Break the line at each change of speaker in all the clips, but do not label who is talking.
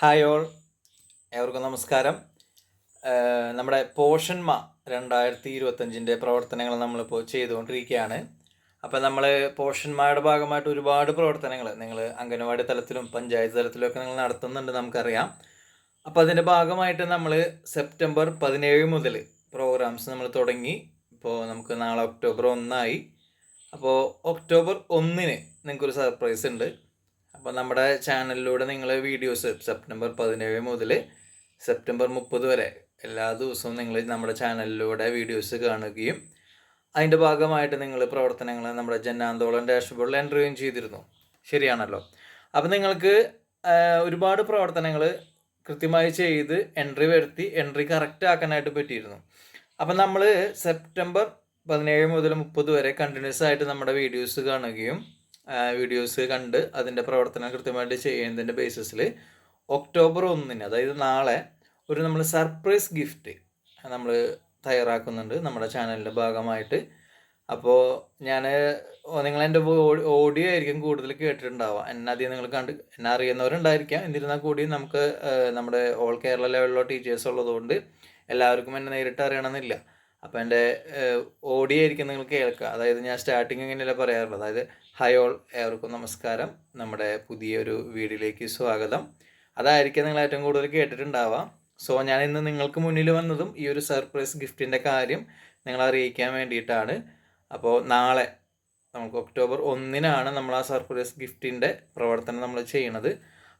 Hi all. ഏവർക്കും നമസ്കാരം. നമ്മുടെ പോഷന്മ രണ്ടായിരത്തി ഇരുപത്തഞ്ചിന്റെ പ്രവർത്തനങ്ങൾ നമ്മളിപ്പോൾ ചെയ്തുകൊണ്ടിരിക്കുകയാണ്. അപ്പോൾ നമ്മൾ പോഷന്മാരുടെ ഭാഗമായിട്ട് ഒരുപാട് പ്രവർത്തനങ്ങൾ നിങ്ങൾ അംഗനവാടി തലത്തിലും പഞ്ചായത്ത് തലത്തിലും ഒക്കെ നിങ്ങൾ നടത്തുന്നുണ്ട് നമുക്കറിയാം. അപ്പോൾ അതിന്റെ ഭാഗമായിട്ട് നമ്മൾ സെപ്റ്റംബർ പതിനേഴ് മുതൽ പ്രോഗ്രാംസ് നമ്മൾ തുടങ്ങി. ഇപ്പോൾ നമുക്ക് നാളെ ഒക്ടോബർ ഒന്നായി. അപ്പോൾ ഒക്ടോബർ ഒന്നിന് നിങ്ങൾക്കൊരു സർപ്രൈസ് ഉണ്ട്. അപ്പോൾ നമ്മുടെ ചാനലിലൂടെ നിങ്ങൾ വീഡിയോസ് സെപ്റ്റംബർ പതിനേഴ് മുതൽ സെപ്റ്റംബർ മുപ്പത് വരെ എല്ലാ ദിവസവും നിങ്ങൾ നമ്മുടെ ചാനലിലൂടെ വീഡിയോസ് കാണുകയും അതിന്റെ ഭാഗമായിട്ട് നിങ്ങൾ പ്രവർത്തനങ്ങൾ നമ്മുടെ ജനാന്തോളം ഡാഷ്ബോർഡിൽ എന്റർവ്യൂയും ചെയ്തിരുന്നു. ശരിയാണല്ലോ. അപ്പോൾ നിങ്ങൾക്ക് ഒരുപാട് പ്രവർത്തനങ്ങൾ കൃത്യമായി ചെയ്ത് എൻട്രി വരുത്തി എൻട്രി കറക്റ്റ് ആക്കാനായിട്ട് പറ്റിയിരുന്നു. അപ്പം നമ്മൾ സെപ്റ്റംബർ പതിനേഴ് മുതൽ മുപ്പത് വരെ കണ്ടിന്യൂസ് ആയിട്ട് നമ്മുടെ വീഡിയോസ് കാണുകയും വീഡിയോസ് കണ്ട് അതിന്റെ പ്രവർത്തനം കൃത്യമായിട്ട് ചെയ്യുന്നതിന്റെ ബേസിസിൽ ഒക്ടോബർ ഒന്നിന് അതായത് നാളെ ഒരു നമ്മൾ സർപ്രൈസ് ഗിഫ്റ്റ് നമ്മൾ തയ്യാറാക്കുന്നുണ്ട് നമ്മുടെ ചാനലിന്റെ ഭാഗമായിട്ട്. അപ്പോൾ ഞാൻ നിങ്ങൾ എന്റെ ഓഡിയോ ആയിരിക്കും കൂടുതൽ കേട്ടിട്ടുണ്ടാവുക. എന്നെ അധികം നിങ്ങൾ കണ്ട് എന്നെ അറിയുന്നവരുണ്ടായിരിക്കാം. എന്നിരുന്നാൽ കൂടി നമുക്ക് നമ്മുടെ ഓൾ കേരള ലെവലിലുള്ള ടീച്ചേഴ്സ് ഉള്ളതുകൊണ്ട് എല്ലാവർക്കും എന്നെ നേരിട്ട് അറിയണമെന്നില്ല. അപ്പോൾ എന്റെ ഓഡിയോ ആയിരിക്കും നിങ്ങൾ കേൾക്കുക. അതായത് ഞാൻ സ്റ്റാർട്ടിങ് ഇങ്ങനെയല്ല പറയാറുള്ളത്. അതായത് ഹായ് ഓൾ ഏവർക്കും നമസ്കാരം. നമ്മുടെ പുതിയൊരു വീഡിയോയിലേക്ക് സ്വാഗതം. അതായിരിക്കും നിങ്ങൾ ഏറ്റവും കൂടുതൽ കേട്ടിട്ടുണ്ടാവാം സോ ഞാൻ ഇന്ന് നിങ്ങൾക്ക് മുന്നിൽ വന്നതും ഈ ഒരു സർപ്രൈസ് ഗിഫ്റ്റിന്റെ കാര്യം നിങ്ങളെ അറിയിക്കാൻ വേണ്ടിയിട്ടാണ്. അപ്പോൾ നാളെ നമുക്ക് ഒക്ടോബർ ഒന്നിനാണ് നമ്മൾ ആ സർപ്രൈസ് ഗിഫ്റ്റിന്റെ പ്രവർത്തനം നമ്മൾ ചെയ്യണത്.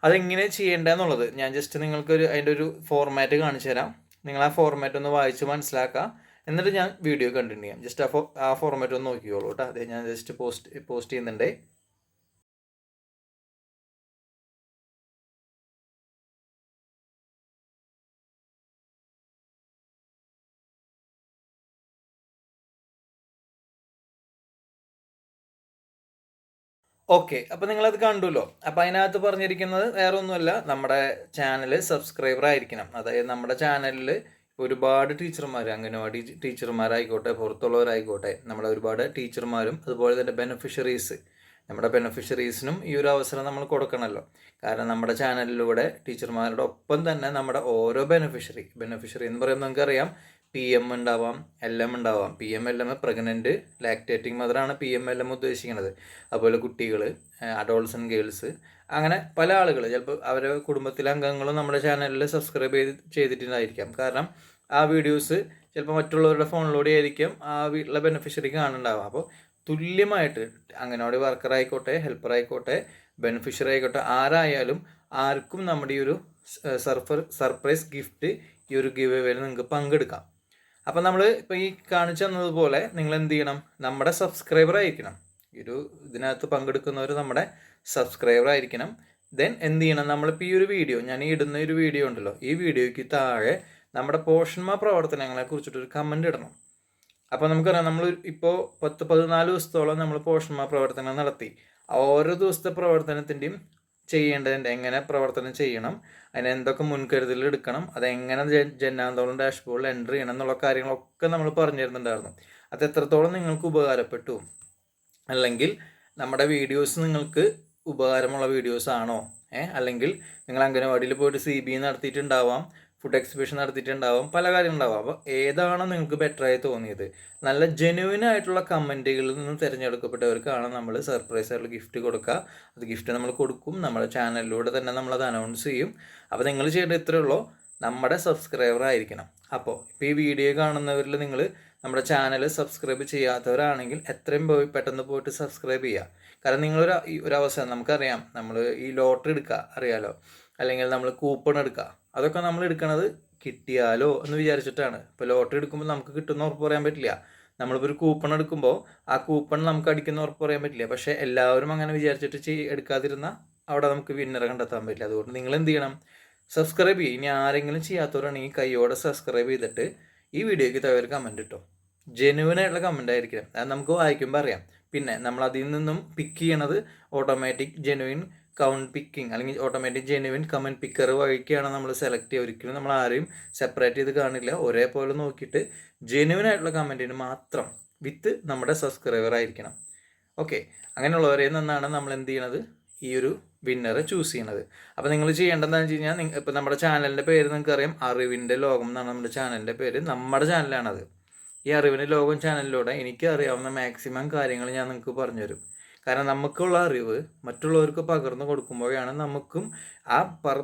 അതെങ്ങനെ ചെയ്യേണ്ടതെന്നുള്ളത് ഞാൻ ജസ്റ്റ് നിങ്ങൾക്കൊരു അതിന്റെ ഒരു ഫോർമാറ്റ് കാണിച്ചു തരാം. നിങ്ങൾ ആ ഫോർമാറ്റ് ഒന്ന് വായിച്ച് മനസ്സിലാക്കുക. എന്നിട്ട് ഞാൻ വീഡിയോ കണ്ടിന്യൂ ചെയ്യാം. ജസ്റ്റ് ആ ഫോ ആ ഫോർമാറ്റ് ഒന്ന് നോക്കിക്കോളൂ കേട്ടോ അതെ ഞാൻ ജസ്റ്റ് പോസ്റ്റ് പോസ്റ്റ് ചെയ്യുന്നുണ്ടേ. ഓക്കെ അപ്പോൾ നിങ്ങളത് കണ്ടുല്ലോ. അപ്പോൾ അതിനകത്ത് പറഞ്ഞിരിക്കുന്നത് വേറെ ഒന്നുമല്ല നമ്മുടെ ചാനൽ സബ്സ്ക്രൈബർ ആയിരിക്കണം. അതായത് നമ്മുടെ ചാനലിൽ ഒരുപാട് ടീച്ചർമാർ അംഗനവാടി ടീച്ചർമാരായിക്കോട്ടെ പുറത്തുള്ളവരായിക്കോട്ടെ നമ്മളെ ഒരുപാട് ടീച്ചർമാരും അതുപോലെ തന്നെ ബെനഫിഷ്യറീസ് നമ്മുടെ ബെനഫിഷ്യറീസിനും ഈ ഒരു അവസരം നമ്മൾ കൊടുക്കണമല്ലോ കാരണം നമ്മുടെ ചാനലിലൂടെ ടീച്ചർമാരുടെ ഒപ്പം തന്നെ നമ്മുടെ ഓരോ ബെനഫിഷ്യറി ബെനഫിഷ്യറി എന്ന് പറയുമ്പോൾ നമുക്കറിയാം പി എം ഉണ്ടാവാം എൽ എം ഉണ്ടാവാം. P M L M pregnant lactating മദറാണ് P M L M ഉദ്ദേശിക്കുന്നത് അതുപോലെ കുട്ടികൾ അഡോൾസൺ ഗേൾസ് അങ്ങനെ പല ആളുകൾ ചിലപ്പോൾ അവരെ കുടുംബത്തിലെ അംഗങ്ങളും നമ്മുടെ ചാനലിൽ സബ്സ്ക്രൈബ് ചെയ്ത് ചെയ്തിട്ടുണ്ടായിരിക്കാം. കാരണം ആ വീഡിയോസ് ചിലപ്പോൾ മറ്റുള്ളവരുടെ ഫോണിലൂടെ ആയിരിക്കും ആ വീട്ടിലെ ബെനിഫിഷ്യറി കാണുന്നുണ്ടാവുക. അപ്പോൾ തുല്യമായിട്ട് അംഗനവാടി വർക്കർ ആയിക്കോട്ടെ ഹെൽപ്പർ ആയിക്കോട്ടെ ബെനിഫിഷ്യറി ആയിക്കോട്ടെ ആരായാലും ആർക്കും നമ്മുടെ ഈ ഒരു സർഫർ സർപ്രൈസ് ഗിഫ്റ്റ് ഈ ഒരു ഗിവ് വേയിൽ നിങ്ങൾക്ക് പങ്കെടുക്കാം. അപ്പം നമ്മൾ ഇപ്പോൾ ഈ കാണിച്ചു തന്നതുപോലെ നിങ്ങൾ എന്ത് ചെയ്യണം? നമ്മുടെ സബ്സ്ക്രൈബർ ആയിരിക്കണം. ഈ ഒരു ഇതിനകത്ത് പങ്കെടുക്കുന്നവർ നമ്മുടെ സബ്സ്ക്രൈബർ ആയിരിക്കണം. ദെൻ എന്ത് ചെയ്യണം? നമ്മളിപ്പോൾ ഈ ഒരു വീഡിയോ ഞാൻ ഇടുന്ന ഒരു വീഡിയോ ഉണ്ടല്ലോ. ഈ വീഡിയോയ്ക്ക് താഴെ നമ്മുടെ പോഷന്മാ പ്രവർത്തനങ്ങളെ കുറിച്ചിട്ടൊരു കമന്റ് ഇടണം. അപ്പോൾ നമുക്കറിയാം നമ്മൾ ഇപ്പോൾ പത്ത് പതിനാല് ദിവസത്തോളം നമ്മൾ പോഷന്മാ പ്രവർത്തനം നടത്തി. ഓരോ ദിവസത്തെ പ്രവർത്തനത്തിന്റെയും ചെയ്യേണ്ടതിന്റെ എങ്ങനെ പ്രവർത്തനം ചെയ്യണം അതിന് എന്തൊക്കെ മുൻകരുതൽ എടുക്കണം അതെങ്ങനെ ജന്നാന്തോളം ഡാഷ്ബോർഡിൽ എന്റർ ചെയ്യണം എന്നുള്ള കാര്യങ്ങളൊക്കെ നമ്മൾ പറഞ്ഞു തരുന്നുണ്ടായിരുന്നു. അത് എത്രത്തോളം നിങ്ങൾക്ക് ഉപകാരപ്പെട്ടു? അല്ലെങ്കിൽ നമ്മുടെ വീഡിയോസ് നിങ്ങൾക്ക് ഉപകാരമുള്ള വീഡിയോസ് ആണോ? ഏഹ് അല്ലെങ്കിൽ നിങ്ങൾ അംഗനവാടിയിൽ പോയിട്ട് സി ബി നടത്തിയിട്ടുണ്ടാവാം ഫുഡ് എക്സിബിഷൻ നടത്തിയിട്ടുണ്ടാവാം പല കാര്യങ്ങളുണ്ടാവാം. അപ്പോൾ ഏതാണോ നിങ്ങൾക്ക് ബെറ്ററായി തോന്നിയത്? നല്ല ജെനുവിൻ ആയിട്ടുള്ള കമന്റുകളിൽ നിന്ന് തിരഞ്ഞെടുക്കപ്പെട്ടവർക്കാണ് നമ്മൾ സർപ്രൈസ് ആയിട്ടുള്ള ഗിഫ്റ്റ് കൊടുക്കുക. അത് ഗിഫ്റ്റ് നമ്മൾ കൊടുക്കും നമ്മുടെ ചാനലിലൂടെ തന്നെ നമ്മളത് അനൗൺസ് ചെയ്യും. അപ്പോൾ നിങ്ങൾ ചെയ്യേണ്ടത് ഇത്രയേ ഉള്ളൂ. നമ്മുടെ സബ്സ്ക്രൈബർ ആയിരിക്കണം. അപ്പോൾ ഇപ്പോൾ ഈ വീഡിയോ കാണുന്നവരിൽ നിങ്ങൾ നമ്മുടെ ചാനൽ സബ്സ്ക്രൈബ് ചെയ്യാത്തവരാണെങ്കിൽ എത്രയും പോയി പെട്ടെന്ന് പോയിട്ട് സബ്സ്ക്രൈബ് ചെയ്യുക കാരണം നിങ്ങളൊരു ഒരു അവസരം നമുക്കറിയാം. നമ്മൾ ഈ ലോട്ടറി എടുക്കുക അറിയാലോ? അല്ലെങ്കിൽ നമ്മൾ കൂപ്പൺ എടുക്കുക അതൊക്കെ നമ്മൾ എടുക്കണത് കിട്ടിയാലോ എന്ന് വിചാരിച്ചിട്ടാണ്. ഇപ്പോൾ ലോട്ടറി എടുക്കുമ്പോൾ നമുക്ക് കിട്ടുന്ന ഉറപ്പ് പറയാൻ പറ്റില്ല. നമ്മളിപ്പോൾ ഒരു കൂപ്പൺ എടുക്കുമ്പോൾ ആ കൂപ്പൺ നമുക്ക് അടിക്കുന്ന ഉറപ്പ് പറയാൻ പറ്റില്ല. പക്ഷേ എല്ലാവരും അങ്ങനെ വിചാരിച്ചിട്ട് ചെയ് എടുക്കാതിരുന്ന അവിടെ നമുക്ക് വിന്നറെ കണ്ടെത്താൻ പറ്റില്ല. അതുകൊണ്ട് നിങ്ങൾ എന്ത് ചെയ്യണം? സബ്സ്ക്രൈബ് ചെയ്യും. ഇനി ആരെങ്കിലും ചെയ്യാത്തവരാണെങ്കിൽ കൈയോടെ സബ്സ്ക്രൈബ് ചെയ്തിട്ട് ഈ വീഡിയോയ്ക്ക് ഒരു കമന്റ് ഇട്ടോ. ജെനുവൻ ആയിട്ടുള്ള കമന്റ് ആയിരിക്കില്ല അത് നമുക്ക് വായിക്കുമ്പോൾ അറിയാം. പിന്നെ നമ്മൾ അതിൽ നിന്നും പിക്ക് ചെയ്യണത് ഓട്ടോമാറ്റിക് ജെനുവിൻ കൗണ്ട് പിക്കിംഗ് അല്ലെങ്കിൽ ഓട്ടോമാറ്റിക് ജെനുവിൻ കമന്റ് പിക്കർ വഴിക്കാണ് നമ്മൾ സെലക്ട് ചെയ്യുക. ഒരിക്കലും നമ്മൾ ആരെയും സെപ്പറേറ്റ് ചെയ്ത് കാണില്ല. ഒരേപോലെ നോക്കിയിട്ട് ജെനുവിൻ ആയിട്ടുള്ള കമന്റിന് മാത്രം വിത്ത് നമ്മുടെ സബ്സ്ക്രൈബർ ആയിരിക്കണം. ഓക്കെ അങ്ങനെയുള്ളവരെ നിന്നാണ് നമ്മൾ എന്ത് ചെയ്യണത്? ഈ ഒരു വിന്നറെ ചൂസ് ചെയ്യണത്. അപ്പോൾ നിങ്ങൾ ചെയ്യേണ്ടതെന്ന് വെച്ച് കഴിഞ്ഞാൽ ഇപ്പോൾ നമ്മുടെ ചാനലിന്റെ പേര് നിങ്ങൾക്കറിയാം. അറിവിന്റെ ലോകം എന്നാണ് നമ്മുടെ ചാനലിന്റെ പേര്. നമ്മുടെ ചാനലാണത് ഈ അറിവിന് ലോകം ചാനലിലൂടെ എനിക്ക് അറിയാവുന്ന മാക്സിമം കാര്യങ്ങൾ ഞാൻ നിങ്ങൾക്ക് പറഞ്ഞുതരും. കാരണം നമുക്കുള്ള അറിവ് മറ്റുള്ളവർക്ക് പകർന്നു കൊടുക്കുമ്പോഴാണ് നമുക്കും ആ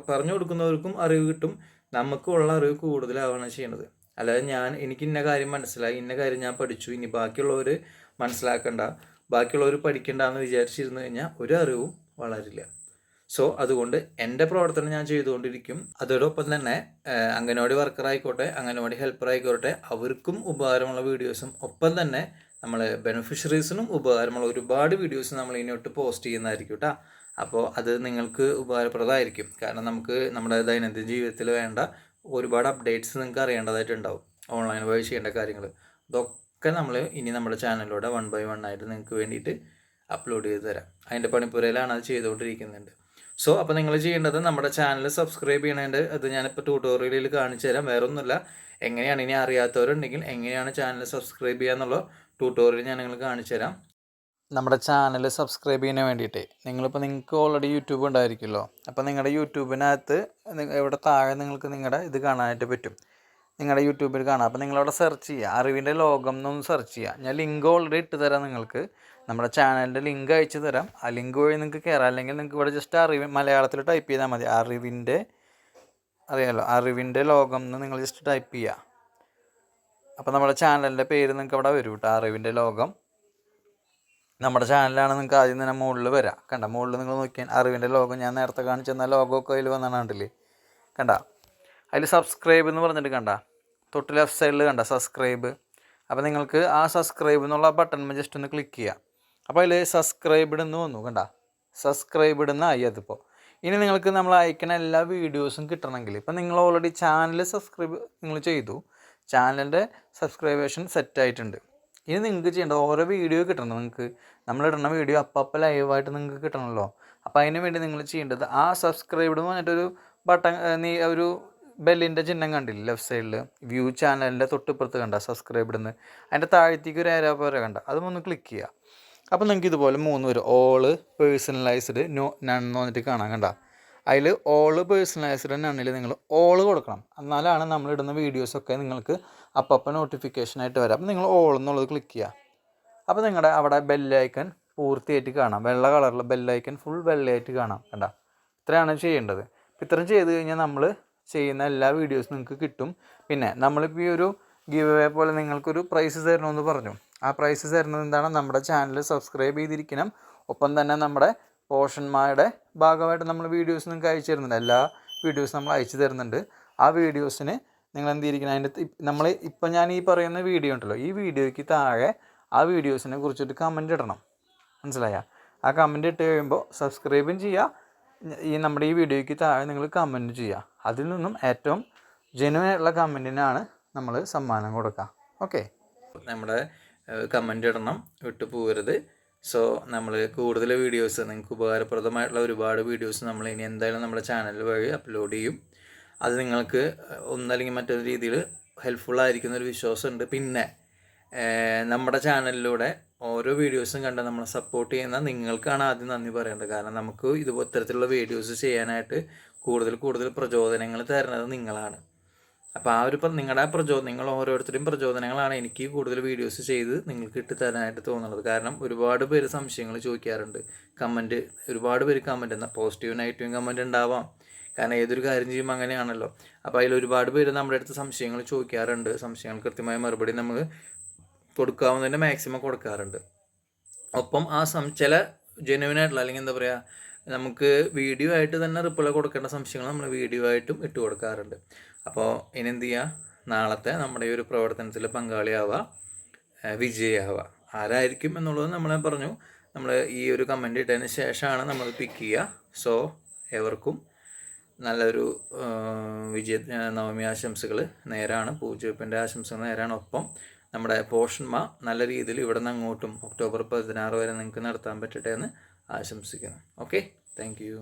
പറഞ്ഞു കൊടുക്കുന്നവർക്കും അറിവ് കിട്ടും. നമുക്കുള്ള അറിവ് കൂടുതലാവുകയാണ് ചെയ്യുന്നത്. അല്ലാതെ ഞാൻ എനിക്ക് ഇന്ന കാര്യം മനസ്സിലായി ഇന്ന കാര്യം ഞാൻ പഠിച്ചു ഇനി ബാക്കിയുള്ളവർ മനസ്സിലാക്കണ്ട ബാക്കിയുള്ളവർ പഠിക്കണ്ട എന്ന് വിചാരിച്ചിരുന്നു കഴിഞ്ഞാൽ ഒരു അറിവും വളരില്ല. സോ അതുകൊണ്ട് എന്റെ പ്രവർത്തനം ഞാൻ ചെയ്തുകൊണ്ടിരിക്കും. അതോടൊപ്പം തന്നെ അംഗനവാടി വർക്കർ ആയിക്കോട്ടെ അംഗനവാടി ഹെൽപ്പർ ആയിക്കോട്ടെ അവർക്കും ഉപകാരമുള്ള വീഡിയോസും ഒപ്പം തന്നെ നമ്മൾ ബെനിഫിഷ്യറീസിനും ഉപകാരമുള്ള ഒരുപാട് വീഡിയോസ് നമ്മൾ ഇനിയോട്ട് പോസ്റ്റ് ചെയ്യുന്നതായിരിക്കും കേട്ടോ അപ്പോൾ അത് നിങ്ങൾക്ക് ഉപകാരപ്രദമായിരിക്കും. കാരണം നമുക്ക് നമ്മുടെ ദൈനംദിന ജീവിതത്തിൽ വേണ്ട ഒരുപാട് അപ്ഡേറ്റ്സ് നിങ്ങൾക്ക് അറിയേണ്ടതായിട്ടുണ്ടാവും. ഓൺലൈൻ വഴി ചെയ്യേണ്ട കാര്യങ്ങൾ ഇതൊക്കെ നമ്മൾ ഇനി നമ്മുടെ ചാനലിലൂടെ വൺ ബൈ വൺ ആയിട്ട് നിങ്ങൾക്ക് വേണ്ടിയിട്ട് അപ്ലോഡ് ചെയ്ത് തരാം. അതിന്റെ പണിപ്പുരയിലാണ് അത് ചെയ്തുകൊണ്ടിരിക്കുന്നുണ്ട്. സോ അപ്പോൾ നിങ്ങൾ ചെയ്യേണ്ടത് നമ്മുടെ ചാനൽ സബ്സ്ക്രൈബ് ചെയ്യണേണ്ട അത് ഞാനിപ്പോൾ ട്യൂട്ടോറിയലിൽ കാണിച്ചു തരാം. വേറെ ഒന്നുമില്ല എങ്ങനെയാണ് ഇനി അറിയാത്തവരുണ്ടെങ്കിൽ എങ്ങനെയാണ് ചാനൽ സബ്സ്ക്രൈബ് ചെയ്യുക എന്നുള്ള ട്യൂട്ടോറിയൽ ഞാൻ നിങ്ങൾ കാണിച്ചു തരാം. നമ്മുടെ ചാനൽ സബ്സ്ക്രൈബ് ചെയ്യാൻ വേണ്ടിയിട്ട് നിങ്ങളിപ്പോൾ നിങ്ങൾക്ക് ഓൾറെഡി യൂട്യൂബ് ഉണ്ടായിരിക്കുമല്ലോ. അപ്പോൾ നിങ്ങളുടെ യൂട്യൂബിനകത്ത് ഇവിടെ താഴെ നിങ്ങൾക്ക് നിങ്ങളുടെ ഇത് കാണാനായിട്ട് പറ്റും. നിങ്ങളുടെ യൂട്യൂബിൽ കാണാം. അപ്പോൾ നിങ്ങളവിടെ സെർച്ച് ചെയ്യുക. അറിവിന്റെ ലോകം എന്നൊന്ന് സെർച്ച് ചെയ്യുക. ഞാൻ ലിങ്ക് ഓൾറെഡി ഇട്ട് തരാം നിങ്ങൾക്ക്. നമ്മുടെ ചാനലിന്റെ ലിങ്ക് അയച്ചു തരാം. ആ ലിങ്ക് വഴി നിങ്ങൾക്ക് കയറാം അല്ലെങ്കിൽ നിങ്ങൾക്ക് ഇവിടെ ജസ്റ്റ് അറിവ് മലയാളത്തിൽ ടൈപ്പ് ചെയ്താൽ മതി. അറിവിന്റെ അറിയാമല്ലോ അറിവിന്റെ ലോകം എന്ന് നിങ്ങൾ ജസ്റ്റ് ടൈപ്പ് ചെയ്യുക അപ്പോൾ നമ്മുടെ ചാനലിന്റെ പേര് നിങ്ങൾക്ക് അവിടെ വരും കേട്ടോ അറിവിന്റെ ലോകം. നമ്മുടെ ചാനലാണ് നിങ്ങൾക്ക് ആദ്യം തന്നെ മുകളിൽ വരാം. കണ്ട മുകളിൽ നിങ്ങൾ നോക്കിയാൽ അറിവിന്റെ ലോകം ഞാൻ നേരത്തെ കാണിച്ചെന്ന ലോഗോ ഒക്കെ അതിൽ വന്നാണ് കണ്ടില്ലേ? കണ്ട അതിൽ സബ്സ്ക്രൈബ് എന്ന് പറഞ്ഞിട്ട് കണ്ട. തൊട്ട് ലെഫ്റ്റ് സൈഡിൽ കണ്ട സബ്സ്ക്രൈബ് അപ്പോൾ നിങ്ങൾക്ക് ആ സബ്സ്ക്രൈബ് എന്നുള്ള ബട്ടൺ ജസ്റ്റ് ഒന്ന് ക്ലിക്ക് ചെയ്യുക അപ്പോൾ അതിൽ സബ്സ്ക്രൈബ്ഡ് എന്ന് വന്നു കണ്ട? സബ്സ്ക്രൈബ്ഡ് ആയി അതിപ്പോൾ ഇനി നിങ്ങൾക്ക് നമ്മൾ അയക്കുന്ന എല്ലാ വീഡിയോസും കിട്ടണമെങ്കിൽ ഇപ്പം നിങ്ങൾ ഓൾറെഡി ചാനൽ സബ്സ്ക്രൈബ് നിങ്ങൾ ചെയ്തു ചാനലിന്റെ സബ്സ്ക്രൈബേഷൻ സെറ്റ് ആയിട്ടുണ്ട്. ഇനി നിങ്ങൾക്ക് ചെയ്യേണ്ടത് ഓരോ വീഡിയോ കിട്ടണം നിങ്ങൾക്ക്. നമ്മളിടുന്ന വീഡിയോ അപ്പം ലൈവായിട്ട് നിങ്ങൾക്ക് കിട്ടണമല്ലോ അപ്പോൾ അതിന് വേണ്ടി നിങ്ങൾ ചെയ്യേണ്ടത് ആ സബ്സ്ക്രൈബ്ഡ് എന്ന് പറഞ്ഞിട്ടൊരു ബട്ടൺ നീ ഒരു ബെല്ലിന്റെ ചിഹ്നം കണ്ടില്ല ലെഫ്റ്റ് സൈഡിൽ വ്യൂ ചാനലിന്റെ തൊട്ടിപ്പുറത്ത് കണ്ട സബ്സ്ക്രൈബ് എന്ന് അതിന്റെ താഴത്തേക്ക് ഒരു ഏരാ പോലെ കണ്ട. അതും ഒന്ന് ക്ലിക്ക് ചെയ്യുക അപ്പോൾ നിങ്ങൾക്ക് ഇതുപോലെ മൂന്ന് വരും ഓൾ പേഴ്സണലൈസ്ഡ് നോ നൺ എന്ന് വന്നിട്ട് കാണാൻ കണ്ട. അതിൽ ഓൾ പേഴ്സണലൈസ്ഡ് നണ്ണിൽ നിങ്ങൾ ഓൾ കൊടുക്കണം. എന്നാലാണ് നമ്മളിടുന്ന വീഡിയോസൊക്കെ നിങ്ങൾക്ക് അപ്പം നോട്ടിഫിക്കേഷനായിട്ട് വരാം. അപ്പം നിങ്ങൾ ഓൾ എന്നുള്ളത് ക്ലിക്ക് ചെയ്യുക അപ്പോൾ നിങ്ങളുടെ അവിടെ ബെല്ലൈക്കൺ പൂർത്തിയായിട്ട് കാണാം. വെള്ള കളറിലെ ബെല്ലൈക്കൺ ഫുൾ വെള്ളയായിട്ട് കാണാം കണ്ട. ഇത്രയാണ് ചെയ്യേണ്ടത്. ഇത്രയും ചെയ്ത് കഴിഞ്ഞാൽ നമ്മൾ ചെയ്യുന്ന എല്ലാ വീഡിയോസും നിങ്ങൾക്ക് കിട്ടും. പിന്നെ നമ്മളിപ്പോൾ ഈ ഒരു ഗീവ് അവേ പോലെ നിങ്ങൾക്കൊരു പ്രൈസ് തരണമെന്ന് പറഞ്ഞു. ആ പ്രൈസ് തരുന്നത് എന്താണ്? നമ്മുടെ ചാനൽ സബ്സ്ക്രൈബ് ചെയ്തിരിക്കണം. ഒപ്പം തന്നെ നമ്മുടെ പോഷന്മാരുടെ ഭാഗമായിട്ട് നമ്മൾ വീഡിയോസ് നിങ്ങൾക്ക് അയച്ചു തരുന്നുണ്ട്. എല്ലാ വീഡിയോസും നമ്മൾ അയച്ചു തരുന്നുണ്ട്. ആ വീഡിയോസിന് നിങ്ങൾ എന്ത് ചെയ്തിരിക്കണം? അതിന്റെ നമ്മൾ ഇപ്പം ഞാൻ ഈ പറയുന്ന വീഡിയോ ഉണ്ടല്ലോ ഈ വീഡിയോയ്ക്ക് താഴെ ആ വീഡിയോസിനെ കുറിച്ചിട്ട് കമന്റ് ഇടണം. മനസ്സിലായ? ആ കമന്റ് ഇട്ട് കഴിയുമ്പോൾ സബ്സ്ക്രൈബും ചെയ്യുക. ഈ നമ്മുടെ ഈ വീഡിയോയ്ക്ക് താഴെ നിങ്ങൾ കമന്റ് ചെയ്യുക. അതിൽ നിന്നും ഏറ്റവും ജെനുവൻ ആയിട്ടുള്ള കമന്റിനാണ് നമ്മൾ സമ്മാനം കൊടുക്കാം. ഓക്കെ? നമ്മുടെ കമന്റ് ഇടണം. വിട്ടു പോകരുത്. സോ നമ്മൾ കൂടുതൽ വീഡിയോസ് നിങ്ങൾക്ക് ഉപകാരപ്രദമായിട്ടുള്ള ഒരുപാട് വീഡിയോസ് നമ്മൾ ഇനി എന്തായാലും നമ്മുടെ ചാനൽ വഴി അപ്ലോഡ് ചെയ്യും. അത് നിങ്ങൾക്ക് ഒന്നല്ലെങ്കിൽ മറ്റൊരു രീതിയിൽ ഹെൽപ്ഫുൾ ആയിരിക്കുന്ന ഒരു വിശ്വാസമുണ്ട് പിന്നെ നമ്മുടെ ചാനലിലൂടെ ഓരോ വീഡിയോസും കണ്ട് നമ്മളെ സപ്പോർട്ട് ചെയ്യുന്ന നിങ്ങൾക്കാണ് ആദ്യം നന്ദി പറയേണ്ടത്. കാരണം നമുക്ക് ഇത് ഇത്തരത്തിലുള്ള വീഡിയോസ് ചെയ്യാനായിട്ട് കൂടുതൽ കൂടുതൽ പ്രചോദനങ്ങൾ തരുന്നത് നിങ്ങളാണ്. അപ്പോൾ ആ ഒരു ഇപ്പം നിങ്ങളുടെ ആ പ്രചോ നിങ്ങൾ ഓരോരുത്തരുടെയും പ്രചോദനങ്ങളാണ് എനിക്ക് കൂടുതൽ വീഡിയോസ് ചെയ്ത് നിങ്ങൾക്ക് ഇട്ട് തരാനായിട്ട് തോന്നുന്നത്. കാരണം ഒരുപാട് പേര് സംശയങ്ങൾ ചോദിക്കാറുണ്ട്. കമന്റ് ഒരുപാട് പേര് കമന്റ് എന്നാൽ പോസിറ്റീവ് നെഗറ്റീവ് കമന്റ് ഉണ്ടാവാം. കാരണം ഏതൊരു കാര്യം ചെയ്യുമ്പോൾ അങ്ങനെയാണല്ലോ. അപ്പോൾ അതിൽ ഒരുപാട് പേര് നമ്മുടെ അടുത്ത് സംശയങ്ങൾ ചോദിക്കാറുണ്ട്. സംശയങ്ങൾ കൃത്യമായ മറുപടി നമ്മൾ കൊടുക്കാവുന്നതിന്റെ മാക്സിമം കൊടുക്കാറുണ്ട്. ഒപ്പം ആ സം ചില ജെനുവിൻ ആയിട്ടുള്ള അല്ലെങ്കിൽ എന്താ പറയുക നമുക്ക് വീഡിയോ ആയിട്ട് തന്നെ റിപ്ലൈ കൊടുക്കേണ്ട സംശയങ്ങൾ നമ്മൾ വീഡിയോ ആയിട്ടും ഇട്ട് കൊടുക്കാറുണ്ട്. അപ്പോൾ ഇനി എന്ത് ചെയ്യുക നാളത്തെ നമ്മുടെ ഈ ഒരു പ്രവർത്തനത്തിൽ പങ്കാളിയാവുക ഏഹ് ആരായിരിക്കും എന്നുള്ളത് നമ്മളെ പറഞ്ഞു. നമ്മൾ ഈ ഒരു കമന്റ് ഇട്ടതിന് ശേഷമാണ് നമ്മൾ പിക്ക് ചെയ്യുക സോ എവർക്കും നല്ലൊരു വിജയ നവമി ആശംസകൾ നേരാണ്. പൂജവെപ്പിന്റെ ആശംസകൾ നേരാണ്. ഒപ്പം നമ്മുടെ പോഷന്മാർ നല്ല രീതിയിൽ ഇവിടെ നിന്ന് അങ്ങോട്ടും ഒക്ടോബർ പതിനാറ് വരെ നിങ്ങൾക്ക് നടത്താൻ പറ്റട്ടെ എന്ന് ആശംസിക്കുന്നു ഓക്കെ താങ്ക് യു